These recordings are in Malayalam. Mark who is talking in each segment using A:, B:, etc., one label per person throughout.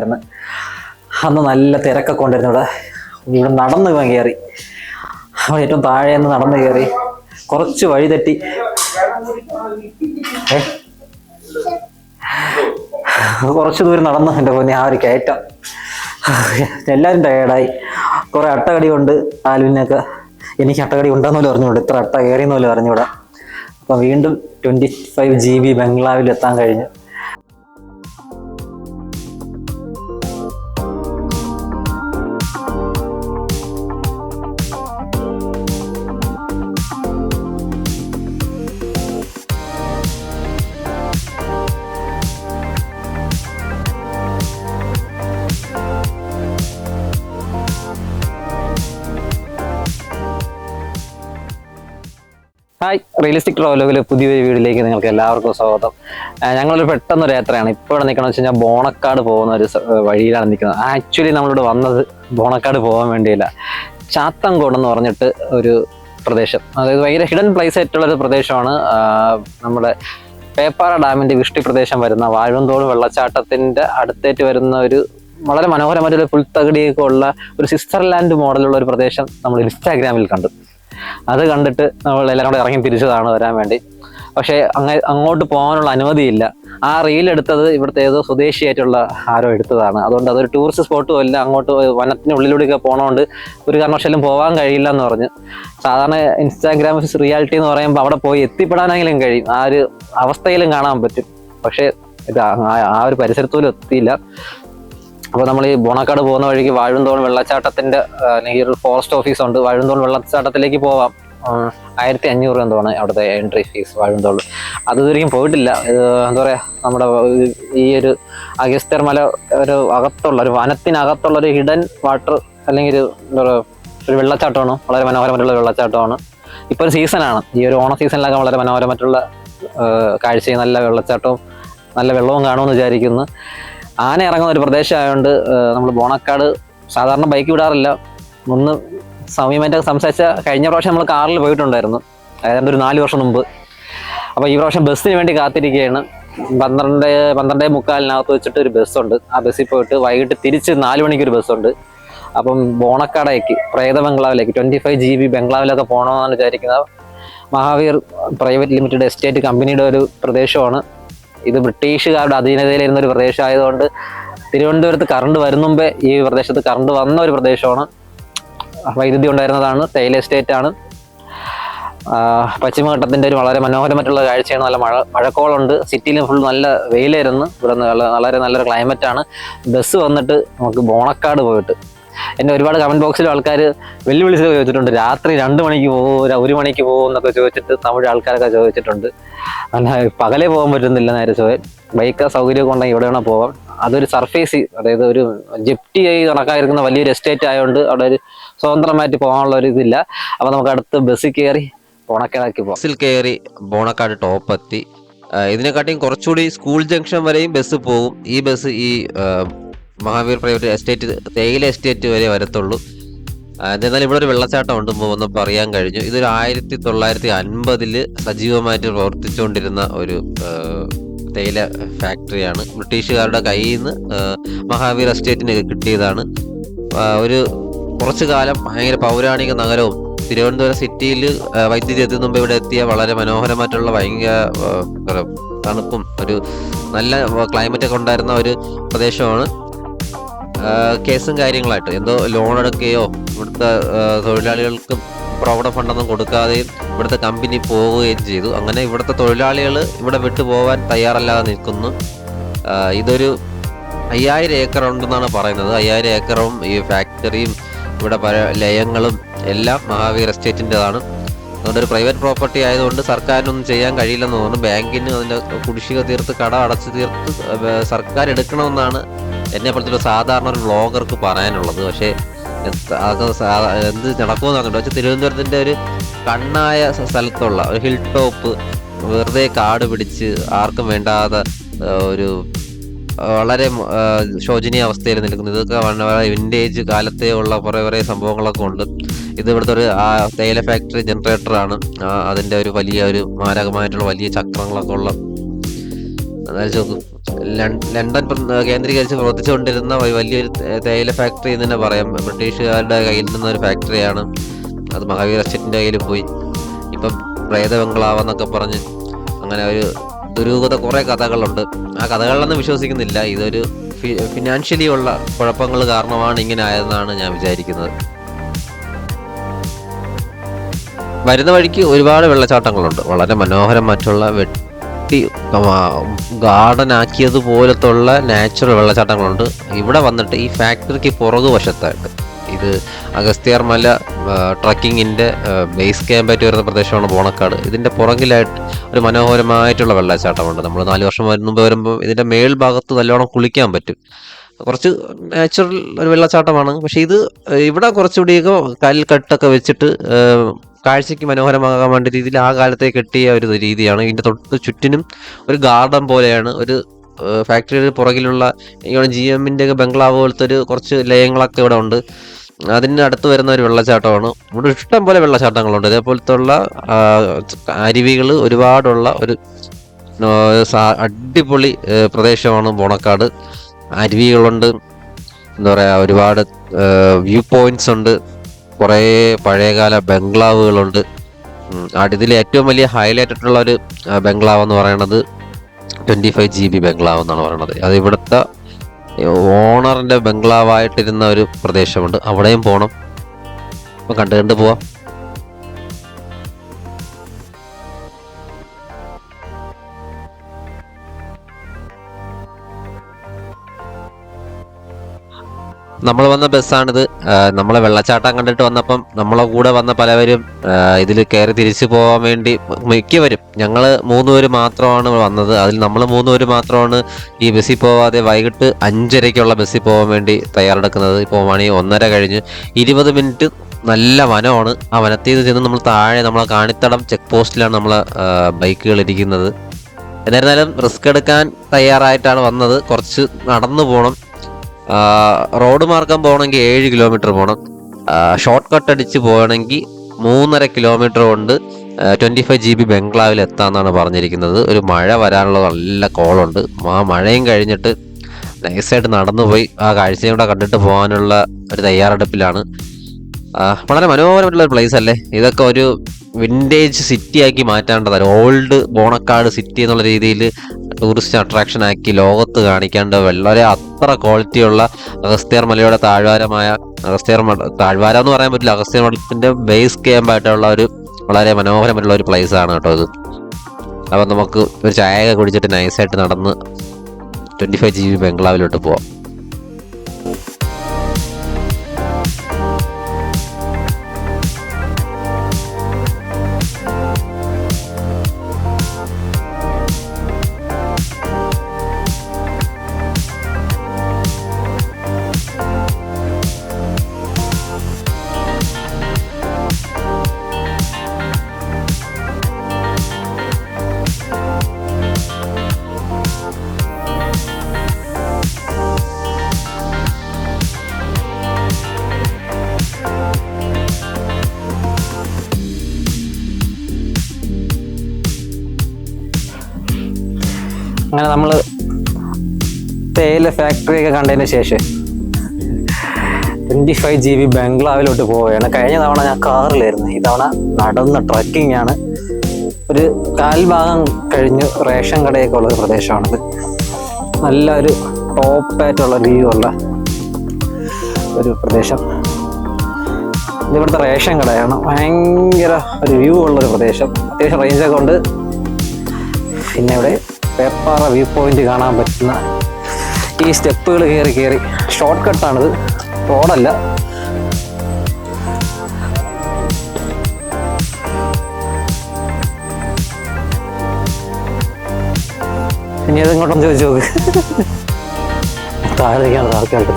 A: ഉണ്ടായിരുന്നു. അന്ന് നല്ല തിരക്കൊക്കെ ഉണ്ടായിരുന്നു ഇവിടെ. ഇവിടെ നടന്ന് കയറി. ഏറ്റവും താഴെ നിന്ന് നടന്ന് കയറി. കുറച്ച് വഴി തെറ്റി. കുറച്ച് ദൂരം നടന്നു എന്റെ പൊന്നെ ആ ഒരു കയറ്റം. എല്ലാവരും ടയേർഡായി കുറെ അട്ടകടി ഉണ്ട് ആലുവിനൊക്കെ എനിക്ക് അട്ടകടി ഉണ്ടെന്ന് പോലും പറഞ്ഞു ഇത്ര അട്ട കയറിയെന്ന് പോലും അറിഞ്ഞുകൂടാ. അപ്പം വീണ്ടും ട്വന്റി ഫൈവ് ജി ബി ബംഗ്ലാവിൽ എത്താൻ കഴിഞ്ഞു. റിയലിസ്റ്റിക് ട്രോലോഗിൽ പുതിയൊരു വീഡിയോയിലേക്ക് നിങ്ങൾക്ക് എല്ലാവർക്കും സ്വാഗതം. ഞങ്ങളൊരു പെട്ടെന്നൊരു യാത്രയാണ്. ഇപ്പോൾ ഇവിടെ നിൽക്കണമെന്ന് വെച്ച് കഴിഞ്ഞാൽ ബോണക്കാട് പോകുന്ന ഒരു വഴിയിലാണ് നിൽക്കുന്നത്. ആക്ച്വലി നമ്മളിവിടെ വന്നത് ബോണക്കാട് പോകാൻ വേണ്ടിയില്ല. ചാത്തങ്കോട് എന്ന് പറഞ്ഞിട്ട് ഒരു പ്രദേശം. അതായത് ഭയങ്കര ഹിഡൻ പ്ലേസ് ആയിട്ടുള്ള ഒരു പ്രദേശമാണ് നമ്മുടെ പേപ്പാറ ഡാമിന്റെ വിഷ്ടി പ്രദേശം വരുന്ന വാഴന്തോട് വെള്ളച്ചാട്ടത്തിന്റെ അടുത്തേറ്റ് വരുന്ന ഒരു വളരെ മനോഹരമായിട്ടുള്ള പുൽത്തകടിയൊക്കെ ഉള്ള ഒരു സ്വിറ്റ്സർലാൻഡ് മോഡലുള്ള ഒരു പ്രദേശം നമ്മൾ ഇൻസ്റ്റാഗ്രാമിൽ കണ്ടു. അത് കണ്ടിട്ട് നമ്മൾ എല്ലാവരും കൂടെ ഇറങ്ങി തിരിച്ചതാണ് വരാൻ വേണ്ടി. പക്ഷേ അങ്ങ അങ്ങോട്ട് പോകാനുള്ള അനുമതിയില്ല. ആ റീൽ എടുത്തത് ഇവിടുത്തെ ഏതോ സ്വദേശിയായിട്ടുള്ള ആരോ എടുത്തതാണ്. അതുകൊണ്ട് അതൊരു ടൂറിസ്റ്റ് സ്പോട്ടും അല്ല അങ്ങോട്ട് വനത്തിനുള്ളിലൂടെയൊക്കെ പോകണോണ്ട് ഒരു കാരണവശാലും പോകാൻ കഴിയില്ല എന്ന് പറഞ്ഞ്. സാധാരണ ഇൻസ്റ്റാഗ്രാം റിയാലിറ്റി എന്ന് പറയുമ്പോൾ അവിടെ പോയി എത്തിപ്പെടാനെങ്കിലും കഴിയും. ആ ഒരു അവസ്ഥയിലും കാണാൻ പറ്റും. പക്ഷേ ഇത് ആ- ഒരു പരിസരത്തോലും എത്തിയില്ല. അപ്പോൾ നമ്മൾ ഈ ബോണക്കാട് പോകുന്ന വഴിക്ക് വാഴുന്തോൾ വെള്ളച്ചാട്ടത്തിന്റെ അല്ലെങ്കിൽ ഒരു ഫോറസ്റ്റ് ഓഫീസ് ഉണ്ട്. വാഴുന്തോൾ വെള്ളച്ചാട്ടത്തിലേക്ക് പോവാം. ആയിരത്തി അഞ്ഞൂറ് എന്തോണ് അവിടുത്തെ എൻട്രി ഫീസ് വാഴുന്തോൾ അത് ഇതുവരെയും പോയിട്ടില്ല. എന്താ പറയാ നമ്മുടെ ഈ ഒരു അഗസ്ത്യർ മല ഒരു അകത്തുള്ള ഒരു വനത്തിനകത്തുള്ള ഒരു ഹിഡൻ വാട്ടർ അല്ലെങ്കിൽ ഒരു എന്താ പറയുക ഒരു വെള്ളച്ചാട്ടമാണ്. വളരെ മനോഹരമായിട്ടുള്ള വെള്ളച്ചാട്ടമാണ്. ഇപ്പോൾ ഒരു സീസണാണ് ഈ ഒരു ഓണ സീസണിലൊക്കെ വളരെ മനോഹരമായിട്ടുള്ള കാഴ്ചയും നല്ല വെള്ളച്ചാട്ടവും നല്ല വെള്ളവും കാണുമെന്ന് വിചാരിക്കുന്നു. ആന ഇറങ്ങുന്ന ഒരു പ്രദേശമായതുകൊണ്ട് നമ്മൾ ബോണക്കാട് സാധാരണ ബൈക്ക് വിടാറില്ല. ഒന്ന് സമയമായിട്ട് സംസാരിച്ച കഴിഞ്ഞ പ്രാവശ്യം നമ്മൾ കാറിൽ പോയിട്ടുണ്ടായിരുന്നു. ഏതാണ്ട് ഒരു നാല് വർഷം മുമ്പ്. അപ്പോൾ ഈ പ്രാവശ്യം ബസ്സിന് വേണ്ടി കാത്തിരിക്കുകയാണ്. പന്ത്രണ്ട് പന്ത്രണ്ട് മുക്കാലിനകത്ത് വെച്ചിട്ട് ഒരു ബസ്സുണ്ട്. ആ ബസ്സിൽ പോയിട്ട് വൈകിട്ട് തിരിച്ച് നാല് മണിക്ക് ഒരു ബസ്സുണ്ട്. അപ്പം ബോണക്കാടേക്ക് പ്രേത ബംഗ്ലാവിലേക്ക് ട്വന്റി ഫൈവ് ജി ബി ബംഗ്ലാവിലൊക്കെ പോകണമെന്നാണ് വിചാരിക്കുന്നത്. മഹാവീർ പ്രൈവറ്റ് ലിമിറ്റഡ് എസ്റ്റേറ്റ് കമ്പനിയുടെ ഒരു പ്രദേശമാണ്. ഇത് ബ്രിട്ടീഷുകാരുടെ അധീനതയിലിരുന്ന ഒരു പ്രദേശമായതുകൊണ്ട് തിരുവനന്തപുരത്ത് കറണ്ട് വരും മുമ്പേ ഈ പ്രദേശത്ത് കറണ്ട് വന്ന ഒരു പ്രദേശമാണ്. വൈദ്യുതി ഉണ്ടായിരുന്നതാണ് തേയില എസ്റ്റേറ്റ് ആണ്. പശ്ചിമഘട്ടത്തിന്റെ ഒരു വളരെ മനോഹരമായിട്ടുള്ള കാഴ്ചയാണ്. നല്ല മഴ മഴക്കോളുണ്ട്. സിറ്റിയിൽ ഫുൾ നല്ല വെയിലായിരുന്നു. ഇവിടെ വളരെ നല്ലൊരു ക്ലൈമറ്റ് ആണ്. ബസ് വന്നിട്ട് നമുക്ക് ബോണക്കാട് പോയിട്ട്. എന്നെ ഒരുപാട് കമന്റ് ബോക്സിൽ ആൾക്കാർ വെല്ലുവിളിച്ച് ചോദിച്ചിട്ടുണ്ട്. രാത്രി രണ്ട് മണിക്ക് പോകും ഒരു മണിക്ക് പോകും എന്നൊക്കെ ചോദിച്ചിട്ട് തമിഴ് ആൾക്കാരൊക്കെ ചോദിച്ചിട്ടുണ്ട്. അല്ല പകലേ പോകാൻ പറ്റുന്നില്ല നേരെ ചോദി ബൈക്ക് സൗകര്യമൊക്കെ ഉണ്ടെങ്കിൽ ഇവിടെ വേണം പോവാം അതൊരു സർഫേസ് അതായത് ഒരു ജിപ്റ്റി ആയി കണക്കായിരിക്കുന്ന വലിയൊരു എസ്റ്റേറ്റ് ആയതുകൊണ്ട് അവിടെ ഒരു സ്വതന്ത്രമായിട്ട് പോകാനുള്ള ഒരു ഇതില്ല. അപ്പൊ നമുക്ക് അടുത്ത് ബസ്സിൽ കയറി ഉണക്കിളാക്കി പോകാം.
B: ബസ്സിൽ കയറി ബോണക്കാട് ടോപ്പ് എത്തി. ആ, ഇതിനെക്കാട്ടിയും കുറച്ചുകൂടി സ്കൂൾ ജംഗ്ഷൻ വരെയും ബസ് പോകും. ഈ ബസ് ഈ മഹാവീർ പ്രൈവറ്റ് എസ്റ്റേറ്റ് തേയില എസ്റ്റേറ്റ് വരെ വരത്തുള്ളൂ. എന്നാൽ ഇവിടെ ഒരു വെള്ളച്ചാട്ടം ഉണ്ട് ഒന്ന് പറയാൻ കഴിഞ്ഞു. ഇതൊരു ആയിരത്തി തൊള്ളായിരത്തി അൻപതിൽ സജീവമായിട്ട് പ്രവർത്തിച്ചുകൊണ്ടിരുന്ന ഒരു തേയില ഫാക്ടറിയാണ്. ബ്രിട്ടീഷുകാരുടെ കയ്യിൽ നിന്ന് മഹാവീർ എസ്റ്റേറ്റിന് കിട്ടിയതാണ്. ഒരു കുറച്ചു കാലം ഭയങ്കര പൗരാണിക നഗരവും തിരുവനന്തപുരം സിറ്റിയിൽ വൈദ്യുതി എത്തുന്ന മുമ്പ് ഇവിടെ എത്തിയ വളരെ മനോഹരമായിട്ടുള്ള ഭയങ്കര തണുപ്പും ഒരു നല്ല ക്ലൈമറ്റ് ഒക്കെ ഉണ്ടായിരുന്ന ഒരു പ്രദേശമാണ്. കേസും കാര്യങ്ങളായിട്ട്. എന്തോ ലോൺ എടുക്കുകയോ ഇവിടുത്തെ തൊഴിലാളികൾക്ക് പ്രോവിഡന്റ് ഫണ്ടൊന്നും കൊടുക്കാതെയും ഇവിടുത്തെ കമ്പനി പോവുകയും ചെയ്തു. അങ്ങനെ ഇവിടുത്തെ തൊഴിലാളികൾ ഇവിടെ വിട്ടു പോകാൻ തയ്യാറല്ലാതെ നിൽക്കുന്നു. ഇതൊരു അയ്യായിരം ഏക്കർ ഉണ്ടെന്നാണ് പറയുന്നത്. അയ്യായിരം ഏക്കറും ഈ ഫാക്ടറിയും ഇവിടെ പല ലയങ്ങളും എല്ലാം മഹാവീർ എസ്റ്റേറ്റിന്റെതാണ്. അതുകൊണ്ട് ഒരു പ്രൈവറ്റ് പ്രോപ്പർട്ടി ആയതുകൊണ്ട് സർക്കാരിനൊന്നും ചെയ്യാൻ കഴിയില്ലെന്ന് തോന്നുന്നു. ബാങ്കിന് അതിന്റെ കുടിശ്ശിക തീർത്ത് കട അടച്ചു തീർത്ത് സർക്കാർ എടുക്കണമെന്നാണ് എന്നെ പോലത്തെ ഒരു സാധാരണ ഒരു വ്ളോഗർക്ക് പറയാനുള്ളത്. പക്ഷേ എന്ത് നടക്കുമെന്ന് അറിഞ്ഞിട്ട് പക്ഷേ തിരുവനന്തപുരത്തിന്റെ ഒരു കണ്ണായ സ്ഥലത്തുള്ള ഒരു ഹിൽ ടോപ്പ് വെറുതെ കാട് പിടിച്ച് ആർക്കും വേണ്ടാതെ ഒരു വളരെ ശോചനീയ അവസ്ഥയിൽ നിൽക്കുന്നത്. ഇതൊക്കെ വളരെ വിന്റേജ് കാലത്തെ ഉള്ള കുറേ കുറേ സംഭവങ്ങളൊക്കെ ഉണ്ട്. ഇത് ഇവിടുത്തെ ഒരു തേയില ഫാക്ടറി ജനറേറ്ററാണ് അതിന്റെ ഒരു വലിയ ഒരു മാരകമായിട്ടുള്ള വലിയ ചക്രങ്ങളൊക്കെ ഉള്ള. അതായത് നോക്കൂ ലണ്ടൻ കേന്ദ്രീകരിച്ച് പ്രവർത്തിച്ചുകൊണ്ടിരുന്ന വലിയൊരു തേയില ഫാക്ടറി എന്ന് തന്നെ പറയാം. ബ്രിട്ടീഷുകാരുടെ കയ്യിൽ നിന്ന ഒരു ഫാക്ടറിയാണ്. അത് മഹാവീർ അച്ഛന്റെ കയ്യിൽ പോയി. ഇപ്പം പ്രേത ബംഗ്ലാവെന്നൊക്കെ പറഞ്ഞ് അങ്ങനെ ഒരു ദുരൂഹത കുറേ കഥകളുണ്ട്. ആ കഥകളിലൊന്നും വിശ്വസിക്കുന്നില്ല. ഇതൊരു ഫിനാൻഷ്യലി ഉള്ള കുഴപ്പങ്ങൾ കാരണമാണ് ഇങ്ങനെ ആയതെന്നാണ് ഞാൻ വിചാരിക്കുന്നത്. വരുന്ന വഴിക്ക് ഒരുപാട് വെള്ളച്ചാട്ടങ്ങളുണ്ട്. വളരെ മനോഹരമായിട്ടുള്ള വെട്ടി ഗാർഡൻ ആക്കിയതുപോലത്തുള്ള നാച്ചുറൽ വെള്ളച്ചാട്ടങ്ങളുണ്ട്. ഇവിടെ വന്നിട്ട് ഈ ഫാക്ടറിക്ക് പുറകു വശത്തായിട്ട് ഇത് അഗസ്ത്യാർ മല ട്രക്കിങ്ങിന്റെ ബേസ് ക്യാമ്പായിട്ട് വരുന്ന പ്രദേശമാണ് ബോണക്കാട്. ഇതിന്റെ പുറകിലായിട്ട് ഒരു മനോഹരമായിട്ടുള്ള വെള്ളച്ചാട്ടമുണ്ട്. നമ്മൾ നാല് വർഷം മുമ്പ് വരുമ്പോൾ ഇതിന്റെ മേൽഭാഗത്ത് നല്ലോണം കുളിക്കാൻ പറ്റും. കുറച്ച് നാച്ചുറൽ ഒരു വെള്ളച്ചാട്ടമാണ്. പക്ഷേ ഇത് ഇവിടെ കുറച്ചുകൂടിയൊക്കെ കൽക്കട്ടൊക്കെ വെച്ചിട്ട് കാഴ്ചയ്ക്ക് മനോഹരമാകാൻ വേണ്ട രീതിയിൽ ആ കാലത്തെ കെട്ടിയ ഒരു രീതിയാണ്. ഇതിന്റെ തൊട്ട് ചുറ്റിനും ഒരു ഗാർഡൻ പോലെയാണ്. ഒരു ഫാക്ടറിയുടെ പുറകിലുള്ള ജി എമ്മിന്റെ ഒക്കെ ബംഗ്ലാവ് പോലത്തെ ഒരു കുറച്ച് ലയങ്ങളൊക്കെ ഇവിടെ ഉണ്ട്. അതിന് അടുത്ത് വരുന്ന ഒരു വെള്ളച്ചാട്ടമാണ്. ഇവിടെ ഇഷ്ടം പോലെ വെള്ളച്ചാട്ടങ്ങളുണ്ട്. ഇതേപോലത്തെ ഉള്ള അരുവികൾ ഒരുപാടുള്ള ഒരു അടിപൊളി പ്രദേശമാണ് ബോണക്കാട്. അരുവികളുണ്ട്. എന്താ പറയുക ഒരുപാട് വ്യൂ പോയിന്റ്സ് ഉണ്ട്. കുറേ പഴയകാല ബംഗ്ലാവുകളുണ്ട്. ആ- ഏറ്റവും വലിയ ഹൈലൈറ്റ് ഒരു ബംഗ്ലാവ് എന്ന് പറയുന്നത് ട്വന്റി ഫൈവ് ജി ബി ബംഗ്ലാവ് എന്നാണ് പറയുന്നത്. അത് ഇവിടുത്തെ ഓണറിന്റെ ബംഗ്ലാവായിട്ടിരുന്ന ഒരു പ്രദേശമുണ്ട്. അവിടെയും പോകണം അപ്പം കണ്ട് കണ്ട് പോവാം. നമ്മൾ വന്ന ബസ്സാണിത്. നമ്മളെ വെള്ളച്ചാട്ടം കണ്ടിട്ട് വന്നപ്പം നമ്മളെ കൂടെ വന്ന പലവരും ഇതിൽ കയറി തിരിച്ചു പോകാൻ വേണ്ടി മിക്കവരും ഞങ്ങൾ മൂന്നുപേര് മാത്രമാണ് വന്നത്. അതിൽ നമ്മൾ മൂന്നുപേര് മാത്രമാണ് ഈ ബസ്സിൽ പോവാതെ വൈകിട്ട് അഞ്ചരയ്ക്കുള്ള ബസ്സിൽ പോകാൻ വേണ്ടി തയ്യാറെടുക്കുന്നത്. ഇപ്പോൾ മണി ഒന്നര കഴിഞ്ഞ് ഇരുപത് മിനിറ്റ് നല്ല വനമാണ്. ആ വനത്തിൽ നിന്ന് ചെന്ന് നമ്മൾ താഴെ നമ്മളെ കാണിത്തടം ചെക്ക് പോസ്റ്റിലാണ് നമ്മളെ ബൈക്കുകൾ ഇരിക്കുന്നത്. എന്നിരുന്നാലും റിസ്ക് എടുക്കാൻ തയ്യാറായിട്ടാണ് വന്നത്. കുറച്ച് നടന്നു പോകണം റോഡ് മാർഗം പോകണമെങ്കിൽ ഏഴ് കിലോമീറ്റർ പോകണം ഷോർട്ട് കട്ട് അടിച്ച് പോകണമെങ്കിൽ മൂന്നര കിലോമീറ്റർ കൊണ്ട് ട്വന്റി ഫൈവ് ജി ബി ബംഗ്ലാവിൽ എത്താമെന്നാണ് പറഞ്ഞിരിക്കുന്നത്. ഒരു മഴ വരാനുള്ള നല്ല കോളുണ്ട്. ആ മഴയും കഴിഞ്ഞിട്ട് നൈസായിട്ട് നടന്നു പോയി ആ കാഴ്ചയും കൂടെ കണ്ടിട്ട് പോകാനുള്ള ഒരു തയ്യാറെടുപ്പിലാണ് വളരെ മനോഹരമായിട്ടുള്ള ഒരു പ്ലേസ് അല്ലേ? ഇതൊക്കെ ഒരു വിന്റേജ് സിറ്റി ആക്കി മാറ്റേണ്ടതാണ് ഓൾഡ് ബോണക്കാട് സിറ്റി എന്നുള്ള രീതിയിൽ ടൂറിസ്റ്റ് അട്രാക്ഷൻ ആക്കി ലോകത്ത് കാണിക്കേണ്ട വളരെ അത്ര ക്വാളിറ്റിയുള്ള അഗസ്ത്യാർ മലയുടെ താഴ്വാരമായ അഗസ്ത്യാർ മല താഴ്വാര എന്ന് പറയാൻ പറ്റില്ല. അഗസ്ത്യാർ മഠത്തിന്റെ ബേസ് ക്യാമ്പായിട്ടുള്ള ഒരു വളരെ മനോഹരമായിട്ടുള്ള ഒരു പ്ലേസ് ആണ് കേട്ടോ ഇത്. അപ്പം നമുക്ക് ഒരു ചായ കുടിച്ചിട്ട് നൈസായിട്ട് നടന്ന് ട്വന്റി ഫൈവ് ജി ബി ബംഗ്ലാവിലോട്ട് പോവാം.
A: അങ്ങനെ നമ്മൾ തേയില ഫാക്ടറി ഒക്കെ കണ്ടതിന് ശേഷം ട്വന്റി ഫൈവ് ജി ബി ബംഗ്ലാവിലോട്ട് പോവുകയാണ്. കഴിഞ്ഞ തവണ ഞാൻ കാറിലായിരുന്നു. ഈ തവണ നടന്ന ട്രക്കിംഗ് ആണ്. ഒരു കാൽഭാഗം കഴിഞ്ഞ് റേഷൻ കടയൊക്കെ ഉള്ള ഒരു പ്രദേശമാണിത്. നല്ല ഒരു ടോപ്പായിട്ടുള്ള വ്യൂ ഉള്ള ഒരു പ്രദേശം. ഇതിവിടുത്തെ റേഷൻ കടയാണ്. ഭയങ്കര ഒരു വ്യൂ ഉള്ള ഒരു പ്രദേശം. അത്യാവശ്യം റേഞ്ചൊക്കെ ഉണ്ട്. പിന്നെ ഇവിടെ പേപ്പാറ വ്യൂ പോയിന്റ് കാണാൻ പറ്റുന്ന ഈ സ്റ്റെപ്പുകൾ കയറി കയറി. ഷോർട്ട് കട്ടാണിത് റോഡല്ല ഇനി അതെങ്ങോട്ടൊന്ന് ചോദിച്ചു നോക്ക്. താഴേക്കാണ് ആൾക്കാർക്ക്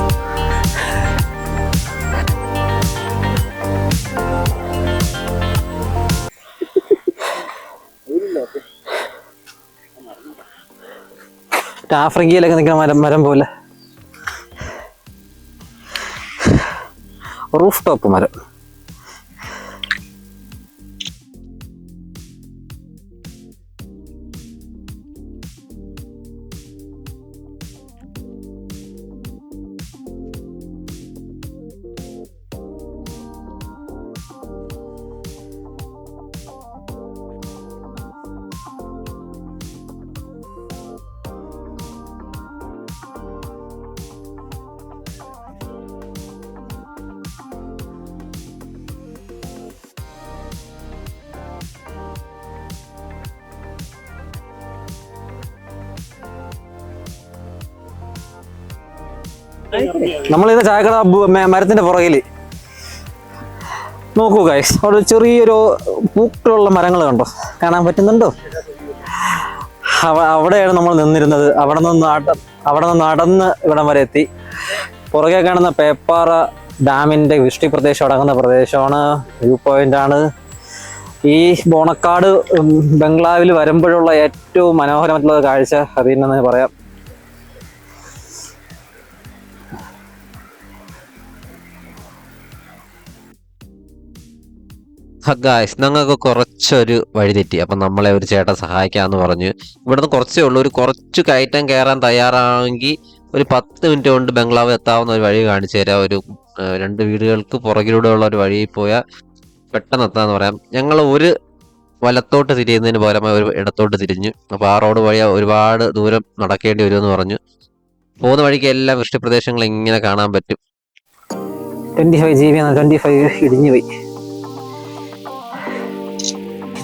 A: ആഫ്രിക്കയിലൊക്കെ നിൽക്കുന്ന മരം മരം പോലെ. റൂഫ് ടോപ്പ് മരം. നമ്മളിത് ചായക്കട മരത്തിന്റെ പുറകിൽ നോക്കൂ ഗൈസ് അവിടെ ചെറിയൊരു പൂക്കളുള്ള മരങ്ങൾ കണ്ടോ? കാണാൻ പറ്റുന്നുണ്ടോ? അവിടെയാണ് നമ്മൾ നിന്നിരുന്നത്. അവിടെ നിന്ന് നട അവിടെ നിന്ന് നടന്ന് ഇവിടം വരെ എത്തി. പുറകെ കാണുന്ന പേപ്പാറ ഡാമിന്റെ വൃഷ്ടി പ്രദേശം അടങ്ങുന്ന പ്രദേശമാണ്. വ്യൂ ആണ്. ഈ ബോണക്കാട് ബംഗ്ലാവിൽ വരുമ്പോഴുള്ള ഏറ്റവും മനോഹരമായിട്ടുള്ള കാഴ്ച കാഴ്ച അതിനെന്ന് പറയാം.
B: ഗായ്സ് ഞങ്ങൾക്ക് കുറച്ചൊരു വഴി തെറ്റി. അപ്പം നമ്മളെ ഒരു ചേട്ടൻ സഹായിക്കാമെന്ന് പറഞ്ഞു. ഇവിടുന്ന് കുറച്ചേ ഉള്ളൂ. ഒരു കുറച്ച് കയറ്റം കയറാൻ തയ്യാറാണെങ്കിൽ ഒരു പത്ത് മിനിറ്റ് കൊണ്ട് ബംഗ്ലാവ് എത്താവുന്ന ഒരു വഴി കാണിച്ചു തരാം. ഒരു രണ്ട് വീടുകൾക്ക് പുറകിലൂടെ ഉള്ള ഒരു വഴി പോയാൽ പെട്ടെന്ന് എത്താന്ന് പറയാം. ഞങ്ങൾ ഒരു വലത്തോട്ട് തിരിയുന്നതിന് പകരമായി ഒരു ഇടത്തോട്ട് തിരിഞ്ഞു. അപ്പോൾ ആ റോഡ് വഴി ഒരുപാട് ദൂരം നടക്കേണ്ടി വരുമെന്ന് പറഞ്ഞു. പോകുന്ന വഴിക്ക് എല്ലാ വൃഷ്ടിപ്രദേശങ്ങളും ഇങ്ങനെ കാണാൻ പറ്റും.
A: Twenty five G B five ഇടിഞ്ഞു പോയി.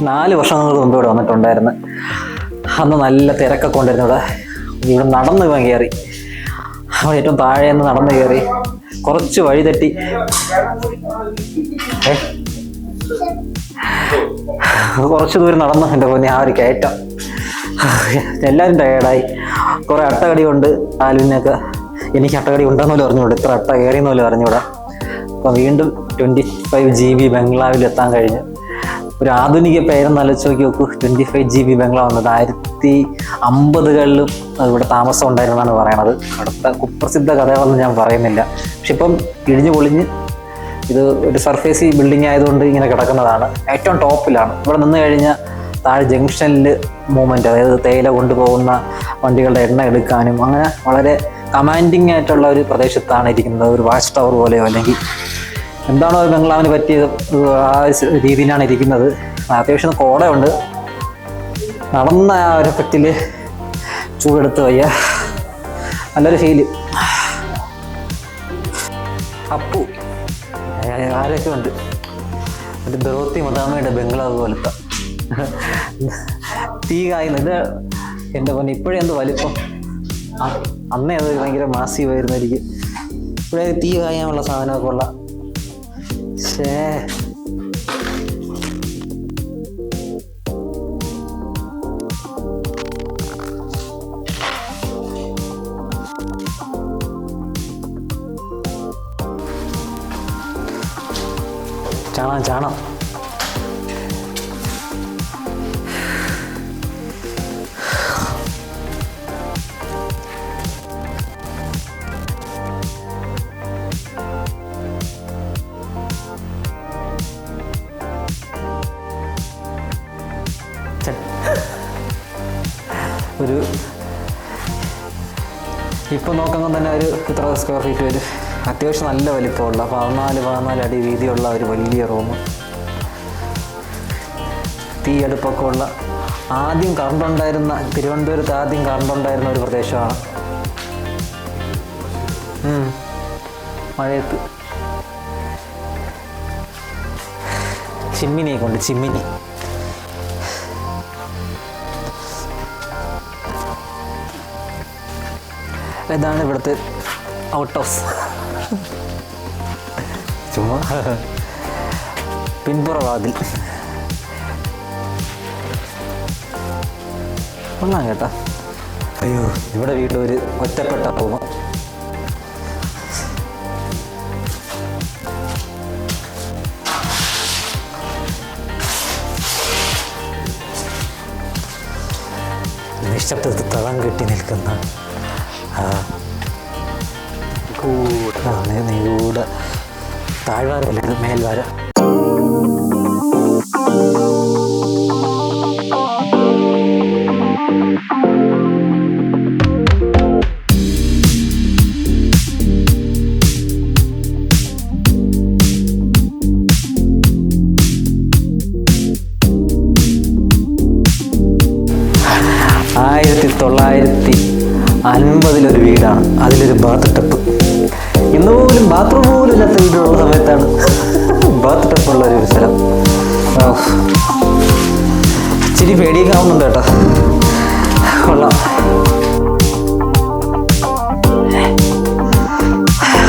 A: നാല് വർഷങ്ങൾക്ക് മുമ്പ് ഇവിടെ വന്നിട്ടുണ്ടായിരുന്നു. അന്ന് നല്ല തിരക്കൊക്കെ ഉണ്ടായിരുന്നു ഇവിടെ. ഇവിടെ നടന്ന് കയറി. അവിടെ ഏറ്റവും താഴെ നിന്ന് നടന്ന് കയറി. കുറച്ച് വഴി തെറ്റി കുറച്ച് ദൂരം നടന്നു എന്റെ പൊന്നെ ആ ഒരു കയറ്റം. എല്ലാവരും ടയേർഡായി കുറേ അട്ടകടി ഉണ്ട് ആലുവിനൊക്കെ. എനിക്ക് അട്ടകടി ഉണ്ടെന്ന് പോലും അറിഞ്ഞുകൂടെ. ഇത്ര അട്ട കയറിയെന്ന് പോലും അറിഞ്ഞുകൂടാ. അപ്പം വീണ്ടും ട്വന്റി ഫൈവ് ജി ബി ബംഗ്ലാവിൽ എത്താൻ കഴിഞ്ഞു. ഒരു ആധുനിക പേരെന്ന് ആലോചിച്ച് നോക്കി നോക്കൂ ട്വന്റി ഫൈവ് ജി ബി ബംഗ്ലാവ് വന്നത് ആയിരത്തി അമ്പതുകളിലും ഇവിടെ താമസം ഉണ്ടായിരുന്നാണ് പറയണത്. അടുത്ത കുപ്രസിദ്ധ കഥകളൊന്നും ഞാൻ പറയുന്നില്ല. പക്ഷെ ഇപ്പം ഇടിഞ്ഞു പൊളിഞ്ഞ് ഇത് ഒരു സർഫേസി ബിൽഡിംഗ് ആയതുകൊണ്ട് ഇങ്ങനെ കിടക്കുന്നതാണ്. ഏറ്റവും ടോപ്പിലാണ്. ഇവിടെ നിന്ന് കഴിഞ്ഞാൽ താഴെ ജംഗ്ഷനിൽ മൂവ്മെന്റ് അതായത് തേയില കൊണ്ടുപോകുന്ന വണ്ടികളുടെ എണ്ണ എടുക്കാനും അങ്ങനെ വളരെ കമാൻഡിങ് ആയിട്ടുള്ള ഒരു പ്രദേശത്താണ് ഇരിക്കുന്നത്. ഒരു വാച്ച് ടവർ പോലെയോ അല്ലെങ്കിൽ എന്താണോ ബംഗ്ലാവിന് പറ്റിയത് ആ രീതിയിലാണ് ഇരിക്കുന്നത്. അത്യാവശ്യം കോടയുണ്ട്. നടന്ന ആ ഒരു പെട്ടിൽ ചൂടെടുത്ത് വയ്യ. നല്ലൊരു ഫീൽ അപ്പു. ആരൊക്കെ ഉണ്ട്? ഒരു ദ്രോത്തി മദാമയുടെ ബംഗ്ലാവ് പോലത്തെ. തീ കായുന്ന ഇത് എന്റെ പൊന്നെ. ഇപ്പോഴേ എന്ത് വലിപ്പം? അന്നേ അത് ഭയങ്കര മാസീവായിരുന്നു എനിക്ക് ഇപ്പോഴേ തീ കായാനുള്ള സാധനമൊക്കെ ഉള്ള 谁？加了，加了。ഇപ്പം തന്നെ ഒരു ഇത്ര സ്ക്വയർ ഫീറ്റ് വരും? അത്യാവശ്യം നല്ല വലിപ്പമുള്ള പതിനാല് പതിനാല് അടി വീതിയുള്ള ഒരു വലിയ റൂം തീയടുപ്പൊക്കെ ഉള്ള. ആദ്യം കറണ്ട് ഉണ്ടായിരുന്ന തിരുവനന്തപുരത്ത് ആദ്യം കറണ്ട് ഉണ്ടായിരുന്ന ഒരു പ്രദേശമാണ്. മഴയത്ത്. ചിമ്മിനിയെ കൊണ്ട് ചിമ്മിനി. ഇതാണ് ഇവിടുത്തെ ഔട്ട് ഓഫ് ചുമ്മാ. പിൻപുറ വാതിൽ കൊള്ളാം കേട്ടാ. അയ്യോ. ഇവിടെ വീട്ടിൽ ഒരു ഒറ്റപ്പെട്ട പോകും നിശബ്ദത്തിൽ തളം കെട്ടി നിൽക്കുന്ന ആ. നിങ്ങളുടെ നിഗൂഢ താഴ്വാരല്ല? ഇത് മേൽവാര. അതിലൊരു ബാത്ത് ടപ്പ് ഇന്ന് പോലും ബാത്റൂം പോലും ഇല്ലാത്ത വീടുള്ള സമയത്താണ് ബാത്ത് ടപ്പുള്ള ഒരു സ്ഥലം. ഇച്ചിരി പേടിയൊക്കെ ആവുന്നുണ്ട് കേട്ടോ. കൊള്ളാം.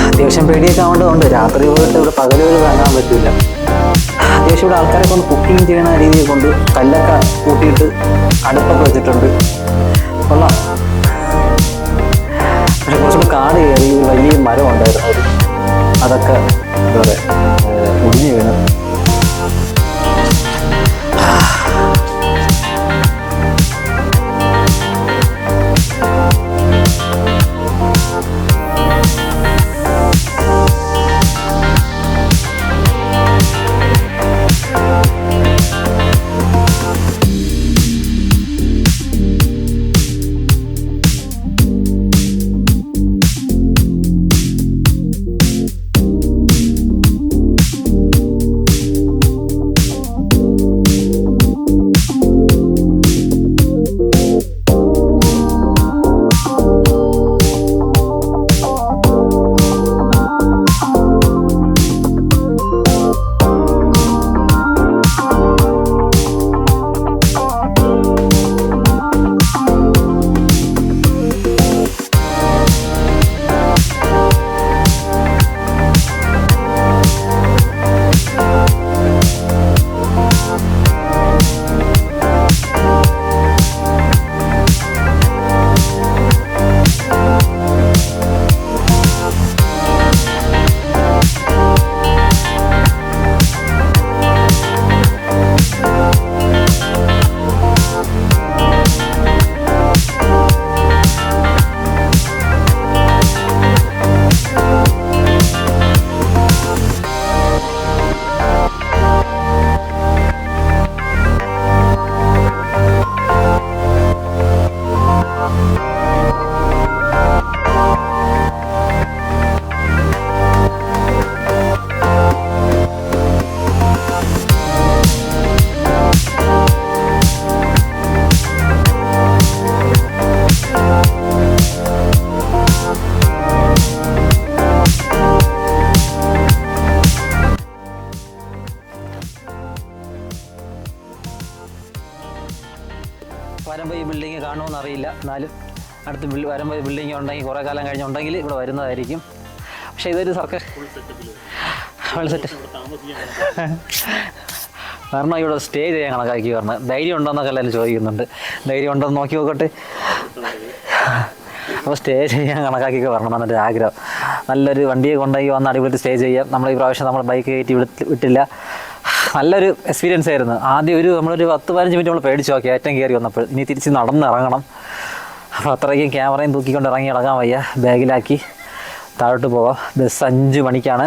A: അത്യാവശ്യം പേടിയൊക്കെ ആവേണ്ടതുകൊണ്ട് രാത്രി പോയിട്ട് ഇവിടെ പകലുകൾ കാണാൻ പറ്റില്ല അത്യാവശ്യം ഇവിടെ ആൾക്കാരെ കൊണ്ട് കുക്കിംഗ് ചെയ്യുന്ന രീതിയെ കൊണ്ട് കല്ലൊക്കെ കൂട്ടിയിട്ട് അടുപ്പൊക്കെ വെച്ചിട്ടുണ്ട്. കൊള്ളാം. കുറച്ചുകൂടി കാട് കയറി വലിയ മരം ഉണ്ടായിരുന്നു ഒരു അതൊക്കെ എന്താ പറയുക ഒടിഞ്ഞു വീണ്. കാലം ഇവിടെ വരുന്നതായിരിക്കും. പക്ഷേ ഇതൊരു സർക്കാർ ഫുൾ സെറ്റ് കാരണം ഇവിടെ സ്റ്റേ ചെയ്യാൻ കണക്കാക്കി പറഞ്ഞത് ധൈര്യം ഉണ്ടോന്നൊക്കെ എല്ലാവരും ചോദിക്കുന്നുണ്ട്. ധൈര്യം ഉണ്ടോ നോക്കി നോക്കട്ടെ. അപ്പോൾ സ്റ്റേ ചെയ്യാൻ കണക്കാക്കി വരണം എന്നൊരു ആഗ്രഹം. നല്ലൊരു വണ്ടിയെ കൊണ്ടുപോയി വന്ന് അടിപൊളി സ്റ്റേ ചെയ്യാം. നമ്മൾ ഈ പ്രാവശ്യം നമ്മൾ ബൈക്ക് കയറ്റി വിട്ട് വിട്ടില്ല. നല്ലൊരു എക്സ്പീരിയൻസ് ആയിരുന്നു. ആദ്യം ഒരു നമ്മളൊരു പത്ത് പതിനഞ്ച് മിനിറ്റ് നമ്മൾ പേടിച്ചു. നോക്കി ഏറ്റവും കയറി വന്നപ്പോൾ. ഇനി തിരിച്ച് നടന്ന് ഇറങ്ങണം അപ്പോൾ അത്രയ്ക്കും ക്യാമറയും തൂക്കിക്കൊണ്ട് ഇറങ്ങി ഇറങ്ങാൻ വയ്യ. ബാഗിലാക്കി താഴോട്ട് പോകാം ബസ് അഞ്ച് മണിക്കാണ്.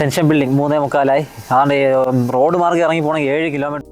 A: ടെൻഷൻ ബിൽഡിംഗ് മൂന്നേ മുക്കാലായി. അതുകൊണ്ട് റോഡ് മാർഗം ഇറങ്ങി പോകണമെങ്കിൽ ഏഴ് കിലോമീറ്റർ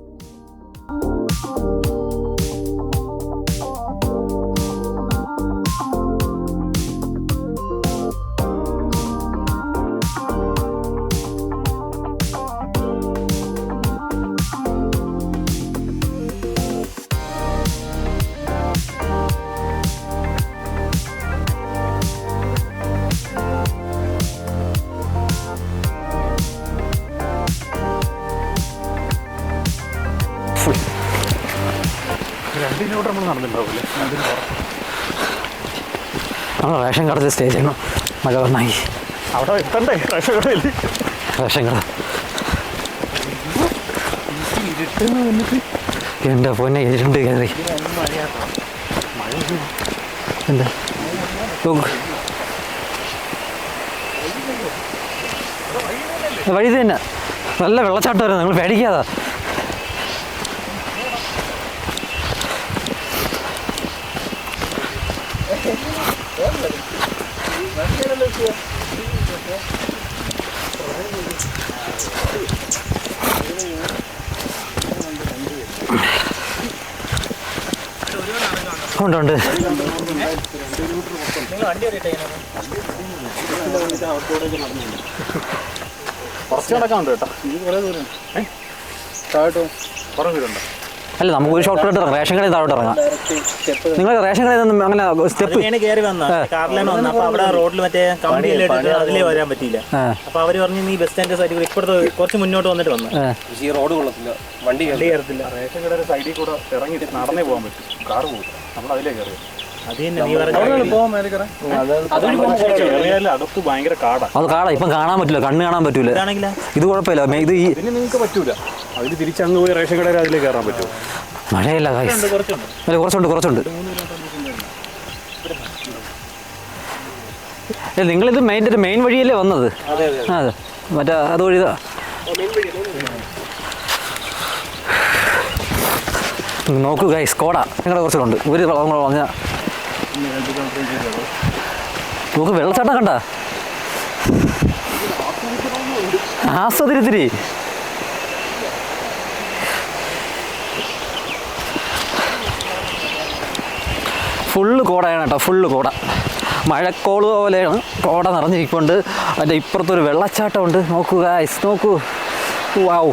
C: കിലോമീറ്റർ നമ്മൾ നടന്നിട്ടുണ്ടാവില്ലേ
A: നമ്മൾ റേഷൻ കടയിൽ സ്റ്റേ ചെയ്യണം. മഴ വന്നായി
C: അവിടെ എത്തണ്ടേ? റേഷൻ കടയിൽ?
A: റേഷൻ കട. എന്റെ പൊന്നെ ഇരുണ്ട് കയറി എന്താ. വഴി തന്നെ. നല്ല വെള്ളച്ചാട്ടം വരുന്നത് നിങ്ങൾ പേടിക്കാതാ. ഉണ്ട് ഉണ്ട്.
C: കുറച്ച് നടക്കാനുണ്ട് കേട്ടോ. താഴോട്ട് കുറേ ദൂരമുണ്ട്
A: അല്ല നമുക്ക് ഒരു ഷോർട്ട് കട്ട് ഇറങ്ങാം. റേഷൻ കടയിൽ താഴോട്ട് ഇറങ്ങാം. നിങ്ങൾ റേഷൻ കടയിൽ നിന്ന് അങ്ങനെ സ്റ്റെപ്പ്
D: കയറി വന്ന. കാറിലാണ് വന്നത് അപ്പൊ അവിടെ റോഡിൽ മറ്റേ കമ്പിയിൽ അതിലേ വരാൻ പറ്റിയില്ല. അപ്പൊ അവർ പറഞ്ഞു നീ ബസ് സ്റ്റാൻഡ് സൈഡിൽ ഇപ്പുറത്ത് കുറച്ച് മുന്നോട്ട് വന്നിട്ട് വന്നു.
C: ഈ റോഡ് കൊള്ളത്തില്ല. വണ്ടി കയറത്തില്ല റേഷൻ കടയുടെ സൈഡിൽ കൂടെ ഇറങ്ങിയിട്ട് നടന്നേ പോകാൻ പറ്റും. കാർ പോകും നമ്മൾ അതിലേ കയറി
D: അത്
C: കാടാ.
A: ഇപ്പം കാണാൻ പറ്റില്ല കണ്ണ് കാണാൻ പറ്റൂല.
D: ഇതാണെങ്കിലാ?
A: ഇത് കുഴപ്പമില്ല. ഇത് ഈ
C: നിങ്ങൾക്ക് പറ്റൂല. അതിൽ തിരിച്ചങ്ങ് പോയി റേഷൻ കടയിൽ അതിലേക്ക് കയറാൻ പറ്റുമോ?
A: മഴയില്ല അല്ല കുറച്ചുണ്ട് കുറച്ചുണ്ട്. നിങ്ങളിത് മെയിൻ മെയിൻ വഴിയല്ലേ വന്നത്? അതെ മറ്റേ അതുവഴി ഇതാ. നോക്കൂ ഗൈസ് കോട. നിങ്ങളുടെ കുറച്ചുണ്ട് ഒരു പറഞ്ഞ നോക്ക് വെള്ളച്ചാട്ടം കണ്ട? ആസ്വദിരിത്തിരി ഫുള്ള് കോടയാണ് കേട്ടോ ഫുള്ള് കോട. മഴക്കോൾ പോലെയാണ് കോട നിറഞ്ഞിരിക്കുന്നുണ്ട് അതിന്റെ ഇപ്പുറത്തൊരു വെള്ളച്ചാട്ടമുണ്ട്. നോക്കുക ഐസ് നോക്കൂ. വാവ്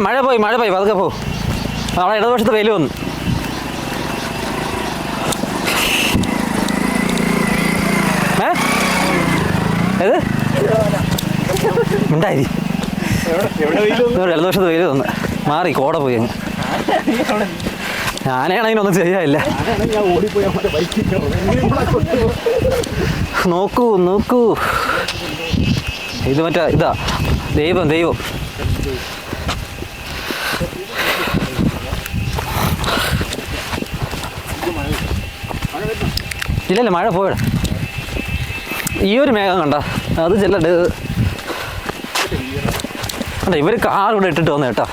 A: മഴ പോയി മഴ പോയി പതുക്കെ പോ. നാളെ ഇടതുവശത്ത് വെയിൽ വന്നു. ഏ? ഏത്? ഉണ്ടായി ഇടതുവശത്ത് വെയിൽ വന്നു. മാറി കോട പോയി അങ്ങ്. ഞാനാണെങ്കിൽ ഒന്നും ചെയ്യാനില്ല. നോക്കൂ നോക്കൂ. ഇത് മറ്റേ ഇതാ. ദൈവം ദൈവം. ഇല്ലല്ല മഴ പോയട ഈ ഒരു മേഘം കണ്ട അത് ചെല്ലണ്ട് അല്ല ഇവർ കാർ ഇവിടെ ഇട്ടിട്ട് വന്നു കേട്ടോ.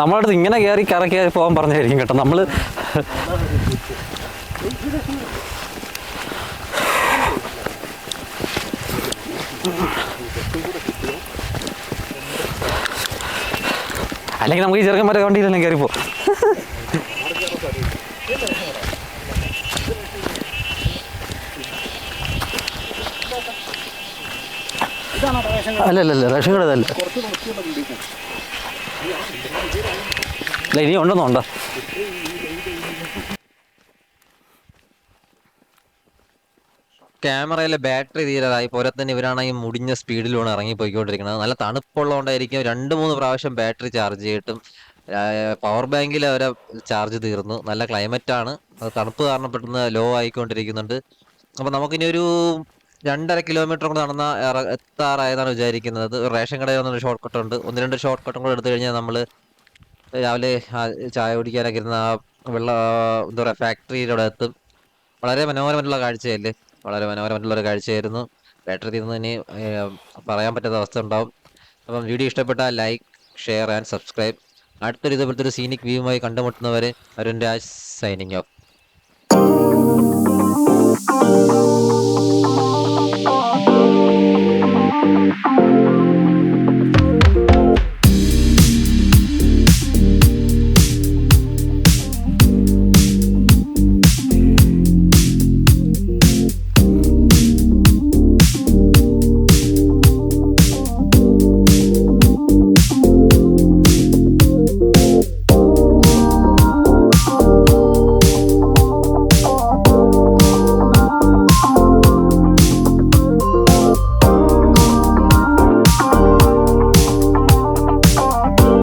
A: നമ്മളടുത്ത് ഇങ്ങനെ കയറി കയറി കയറി പോകാൻ പറഞ്ഞായിരിക്കും കേട്ടോ. നമ്മൾ അല്ലെങ്കിൽ നമുക്ക് ഈ ചെറുക്കന്മാരെ വണ്ടിയിലെല്ലാം കയറിപ്പോ അല്ല അല്ല അല്ല റേഷൻ കട അതല്ല ഇനി ഉണ്ടെന്നുണ്ടോ
B: ക്യാമറയിലെ ബാറ്ററി തീരതായി. പോലെ തന്നെ ഇവരാണ് ഈ മുടിഞ്ഞ സ്പീഡിലാണ് ഇറങ്ങി പോയിക്കൊണ്ടിരിക്കുന്നത് നല്ല തണുപ്പുള്ളതുകൊണ്ടായിരിക്കും രണ്ട് മൂന്ന് പ്രാവശ്യം ബാറ്ററി ചാർജ് ചെയ്തിട്ടും പവർ ബാങ്കിൽ അവരെ ചാർജ് തീർന്നു. നല്ല ക്ലൈമറ്റ് ആണ് അത് തണുപ്പ് കാരണം പെട്ടെന്ന് ലോ ആയിക്കൊണ്ടിരിക്കുന്നുണ്ട്. അപ്പോൾ നമുക്കിനി ഒരു രണ്ടര കിലോമീറ്റർ കൂടെ നടന്ന എത്താറായതാണ് വിചാരിക്കുന്നത്. റേഷൻ കടയിൽ വന്നൊരു ഷോർട്ട് കട്ട് ഉണ്ട് ഒന്ന് രണ്ട് ഷോർട്ട് കട്ടും കൂടെ എടുത്തു കഴിഞ്ഞാൽ നമ്മൾ രാവിലെ ചായ കുടിക്കാനൊക്കെ ഇരുന്ന ആ വെള്ള എന്താ പറയുക ഫാക്ടറിയുടെ എത്തും. വളരെ മനോഹരമായിട്ടുള്ള കാഴ്ചയല്ലേ? വളരെ മനോഹരമായിട്ടുള്ള ഒരു കാഴ്ചയായിരുന്നു. ബാറ്ററി തീർന്നതിന് പറയാൻ പറ്റാത്ത അവസ്ഥ ഉണ്ടാവും. അപ്പം വീഡിയോ ഇഷ്ടപ്പെട്ട ലൈക്ക് ഷെയർ ആൻഡ് സബ്സ്ക്രൈബ് അടുത്തൊരു ഇതുപോലത്തെ ഒരു സീനിക് വ്യൂവുമായി കണ്ടുമുട്ടുന്നവരെ അരുൺ രാജ് സൈനിങ് ഓഫ്